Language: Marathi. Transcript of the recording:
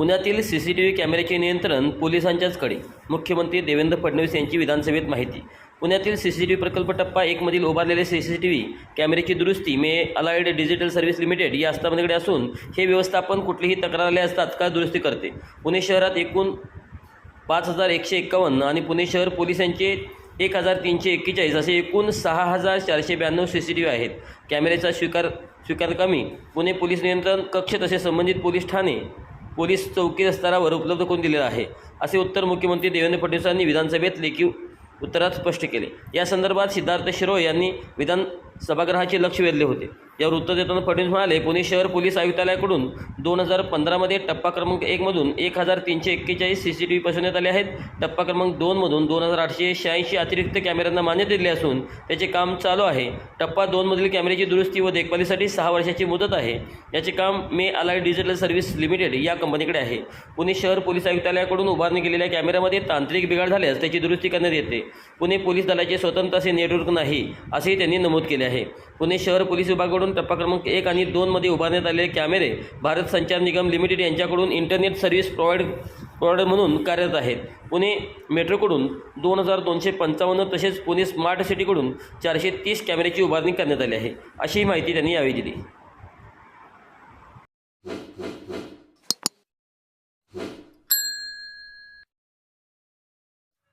पुण्यातील सी सी टी व्ही कॅमेऱ्याचे नियंत्रण पोलिसांच्याचकडे मुख्यमंत्री देवेंद्र फडणवीस यांची विधानसभेत माहिती. पुण्यातील सी सी टी व्ही प्रकल्प टप्पा एकमधील उभारलेले सी सी टी व्ही कॅमेऱ्याची दुरुस्ती मे अलाइड डिजिटल सर्व्हिस लिमिटेड या आस्थापनेकडे असून हे व्यवस्थापन कुठलीही तक्रार आल्यास तात्काळ दुरुस्ती करते. पुणे शहरात एकूण पाच हजार एकशे एक्कावन्न आणि पुणे शहर पोलिसांचे एक हजार तीनशे एक्केचाळीस असे एकूण सहा हजार चारशे ब्याण्णव सी सी टी व्ही आहेत. कॅमेऱ्याचा स्वीकार स्वीकार कमी पुणे पोलीस नियंत्रण कक्ष तसेच संबंधित पोलीस ठाणे पोलीस चौकी स्तरावर उपलब्ध करून दिलेलं आहे. असे उत्तर मुख्यमंत्री देवेंद्र फडणवीसांनी विधानसभेत लेखी उत्तरात स्पष्ट केले. या संदर्भात सिद्धार्थ शिरोळ यांनी विधान सभागृहाचे लक्ष वेधले होते. या वृत्त देताना फडणवीस म्हणाले पुणे शहर पोलीस आयुक्तालयाकडून दोन हजार पंधरामध्ये टप्पा क्रमांक एकमधून एक हजार तीनशे एक्केचाळीस सी सी टी व्ही बसवण्यात आले आहेत. टप्पा क्रमांक दोनमधून दोन हजार आठशे शहाऐंशी अतिरिक्त कॅमेऱ्यांना मान्यता दिली असून त्याचे काम चालू आहे. टप्पा दोनमधील कॅमेऱ्याची दुरुस्ती व देखभालीसाठी सहा वर्षाची मुदत आहे. याचे काम मे अलाय डिजिटल सर्व्हिस लिमिटेड या कंपनीकडे आहे. पुणे शहर पोलीस आयुक्तालयाकडून उभारणी केलेल्या कॅमेऱ्यामध्ये तांत्रिक बिघाड झाल्यास त्याची दुरुस्ती करण्यात येते. पुणे पोलीस दलाचे स्वतंत्र असे नेटवर्क नाही असेही त्यांनी नमूद केले आहे. आहे. पुणे शहर पोलीस विभागाकडून टप्पा क्रमांक एक आणि दोनमध्ये उभारण्यात आलेले कॅमेरे भारत संचार निगम लिमिटेड यांच्याकडून इंटरनेट सर्व्हिस प्रोव्हाइड प्रोव्हाइडर म्हणून कार्यरत आहेत. पुणे मेट्रोकडून दोन हजार दोनशे पंचावन्न तसेच पुणे स्मार्ट सिटीकडून चारशे तीस कॅमेऱ्याची उभारणी करण्यात आली आहे. अशी माहिती त्यांनी यावेळी दिली.